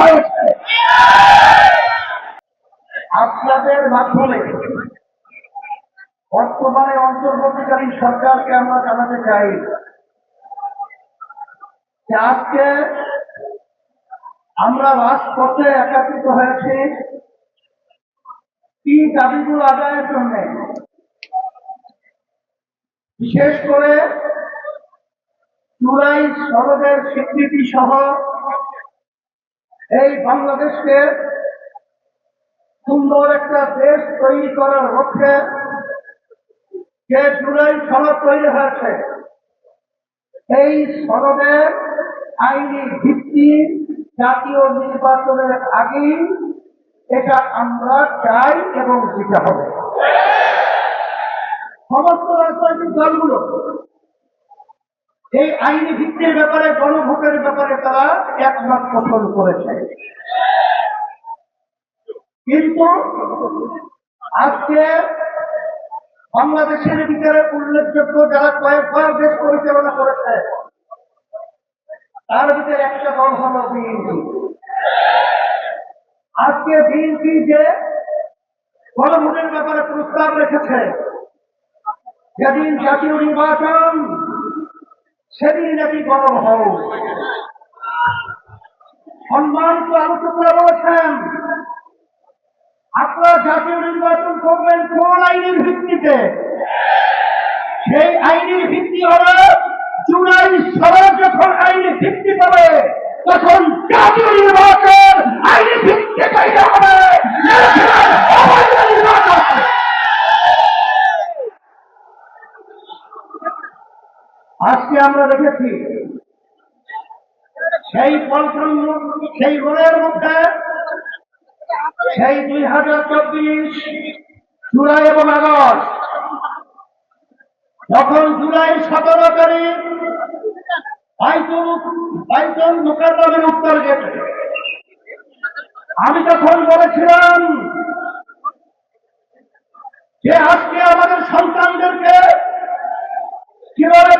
হয়েছে আপনাদের মাধ্যমে বর্তমানে অন্তর্বর্তীকালীন সরকারকে আমরা জানাতে চাই যে আজকে আমরা রাজপথে একাত্রিত হয়েছি কি দাবিগুলো আদায়ের জন্য? বিশেষ করে জুলাই সড়কের স্বীকৃতি সহ এই বাংলাদেশকে সুন্দর একটা দেশ তৈরি করার লক্ষ্যে যে জুলাই সনদ তৈরি হয়েছে এই সনদের আইনি ভিত্তি জাতীয় নির্বাচনের আগেই এটা আমরা চাই এবং দিতে হবে। সমস্ত রাজনৈতিক দলগুলো এই আইনি ভিত্তির ব্যাপারে, গণভোটের ব্যাপারে তারা একমত পোষণ করেছে। কিন্তু আজকে বাংলাদেশের ভিতরে উল্লেখযোগ্য যারা কয়েকবার দেশ পরিচালনা করেছে, তার ভিতরে একটা দল হল বিএনপি। আজকে বিএনপি যে গণভোটের ব্যাপারে প্রস্তাব রেখেছে, যেদিন জাতীয় নির্বাচন সেদিন নাকি গণভোট সম্মানিত আলোচকরা বলেছেন আপনারা জাতীয় নির্বাচন করবেন কোন আইনের ভিত্তিতে? সেই আইনের ভিত্তি হবে জুলাই সরকার যখন আইনের ভিত্তি পাবে, তখন জাতীয় নির্বাচন আইনি ভিত্তি তৈরি হবে অবৈধ নির্বাচন। আজকে আমরা দেখেছি, সেই পঞ্চম সেই রোলের মধ্যে সেই দুই হাজার চব্বিশ জুলাই এবং আগস্ট, যখন জুলাই সতেরো তারিখ উত্তর গেটে, আমি তখন বলেছিলাম যে আজকে আমাদের সন্তানদেরকে